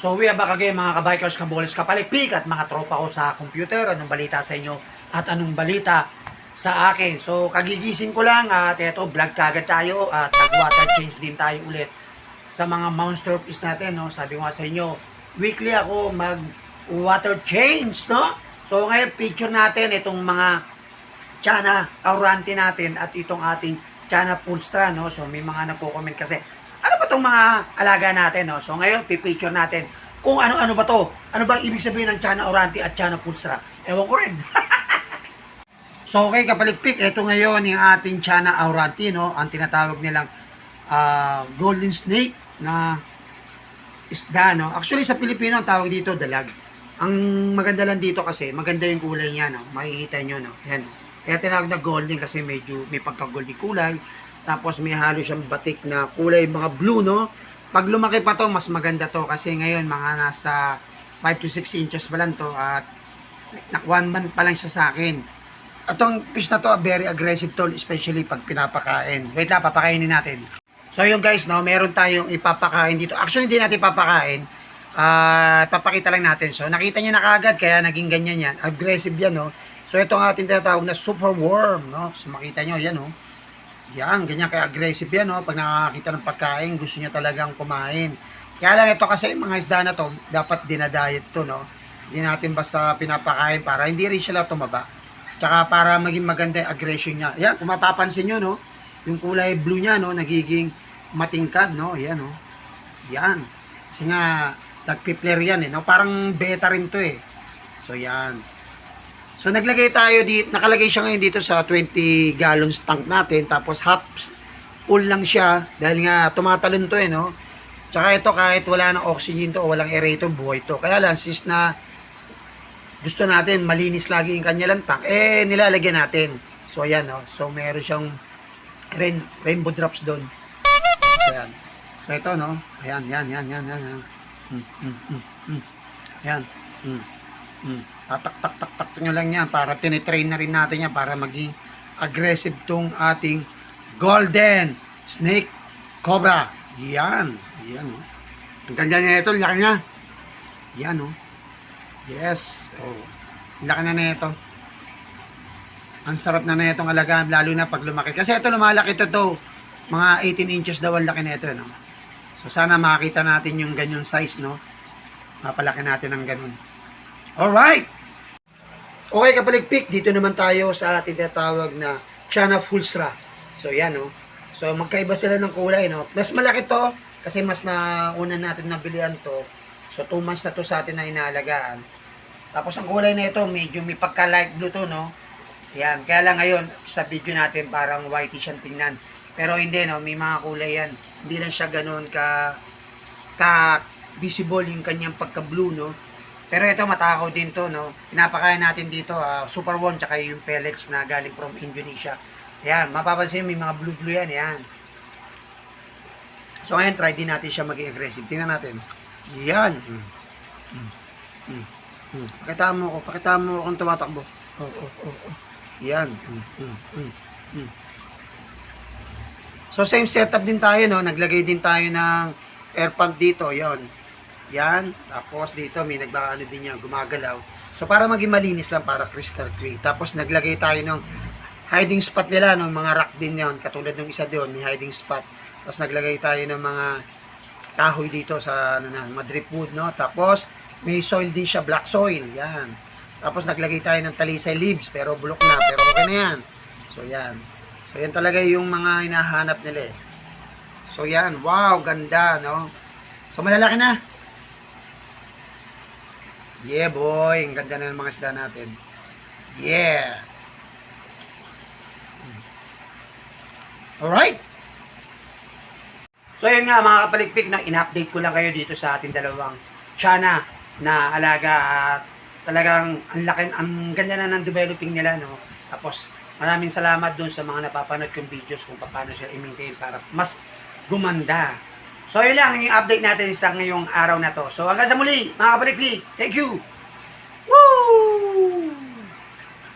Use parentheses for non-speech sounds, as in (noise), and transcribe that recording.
So we are back again mga kabikers, kaboles, kapalikpik at mga tropa ko sa computer. Anong balita sa inyo at anong balita sa akin. So kagigising ko lang at eto vlog kagad tayo at nag-water change din tayo ulit sa mga monster piece natin. No? Sabi ko sa inyo, weekly ako mag water change. No? So ngayon picture natin itong mga Chana Aurante natin at itong ating Chana Pulstra. No? So may mga nagko-comment kasi ano ba tong mga alaga natin, no? So ngayon, pipicture natin kung ano-ano ba to. Ano ba ibig sabihin ng Chana Oranti at Chana Pulsra? Ewan ko rin. (laughs) so okay, kapalikpik, ito ngayon yung ating Chana Oranti, no? Ang tinatawag nilang ah, golden snake na isda, no? Actually, sa Pilipino, ang tawag dito, dalag. Ang maganda lang dito kasi, maganda yung kulay niya, no? Makikita nyo, no? Yan. Kaya tinawag na golden kasi medyo may pagka-golden kulay. Tapos may halo siyang batik na kulay mga blue, no? Pag lumaki pa to, mas maganda to kasi ngayon mga nasa 5 to 6 inches pa lang to at na- one month pa lang siya sa akin. Itong fish na to, very aggressive to, especially pag pinapakain. Wait lang, papakainin natin. So yun guys, no, meron tayong ipapakain dito. Actually, hindi natin papakain. Ah, papakita lang natin. So nakita niyo na kagad, kaya naging ganyan yan. Aggressive yan, no. So ito ang ating tinatawag na super worm, no. So makita niyo, yan, no. Yan, ganyan kaya aggressive yan, no? Pag nakakita ng pagkain, gusto niya talagang kumain. Kaya lang ito kasi mga isda na to, dapat dinadayet to, no? Hindi natin basta pinapakain para hindi rin sila tumaba. Tsaka para maging maganda yung aggression niya. Yan, kung mapapansin nyo, no? Yung kulay blue niya, no? Nagiging matingkad, no? Yan, no? Yan. Kasi nga, nagpipler yan, eh, no? Parang beta rin to, eh. So, yan. So naglagay tayo dito, nakalagay siya ngayon dito sa 20 gallons tank natin tapos half full lang siya dahil nga tumatalon to eh no. Tsaka ito kahit wala ng oxygen to o walang aerator buhay to. Kaya lang sis na gusto natin malinis lagi yung kanya lang tank eh nilalagyan natin. So ayan no. So meron siyang rain, rainbow drops doon. So ayan. So ito no. Ayan, yan, yan, yan, yan. yan. Mm, mm, mm, mm. Ayan. Mm. Mm. Tatak tak tak tak nyo lang yan para tinitrain na rin natin yan para maging aggressive tong ating golden snake cobra. Yan. Yan oh. Ang ganda niya ito, laki niya. Yan oh. Yes. Oh. Laki na na ito. Ang sarap na na itong alagaan lalo na pag lumaki. Kasi ito lumalaki to to. Mga 18 inches daw ang laki na ito. No? So sana makita natin yung ganyan size. No? Mapalaki natin ng ganun. Alright! Okay, kapaligpik, dito naman tayo sa tinatawag na Chana Fulsra. So, yan, no? So, magkaiba sila ng kulay, no? Mas malaki to, kasi mas na una natin nabilihan to. So, 2 months na to sa atin na inaalagaan. Tapos, ang kulay na ito, medyo may pagka-light blue to, no? Yan, kaya lang ngayon, sa video natin, parang whitey siyang tingnan. Pero hindi, no? May mga kulay yan. Hindi lang siya ganun ka, ka visible yung kanyang pagka-blue, no? Pero ito matakaw din to, no? Pinapakain natin dito, ah, Super One, tsaka yung pellets na galing from Indonesia. Yan, mapapansin may mga blue-blue yan, yan. So ngayon, try din natin siya maging aggressive. Tingnan natin. Yan. Mm. Mm. Mm. Mm. Pakita mo ko, pakita mo kung tumatakbo. Oh, oh, oh, oh. Yan. Mm. Mm. Mm. Mm. So same setup din tayo, no? Naglagay din tayo ng air pump dito, yon. Yan. Tapos dito may nagbaano din yan, gumagalaw. So para maging malinis lang para crystal clear. Tapos naglagay tayo ng hiding spot nila, no? mga rock din yon. Katulad ng isa doon, may hiding spot. Tapos naglagay tayo ng mga kahoy dito sa ano na, mga dripwood, no? Tapos may soil din siya, black soil. Yan. Tapos naglagay tayo ng talisay leaves, pero bulok na, pero okay na yan. So yan. So yan talaga yung mga hinahanap nila eh. So yan, wow, ganda, no? So malalaki na. Yeah, boy. Ang ganda na ng mga isda natin. Yeah. Alright. So, yun nga mga kapaligpik na in-update ko lang kayo dito sa ating dalawang Chana na alaga at talagang ang laki, ang ganda na ng developing nila, no? Tapos, maraming salamat doon sa mga napapanood kong videos kung paano sila i-maintain para mas gumanda. So, yun lang yung update natin sa ngayong araw na to. So, hanggang sa muli, mga kapaligpik. Thank you!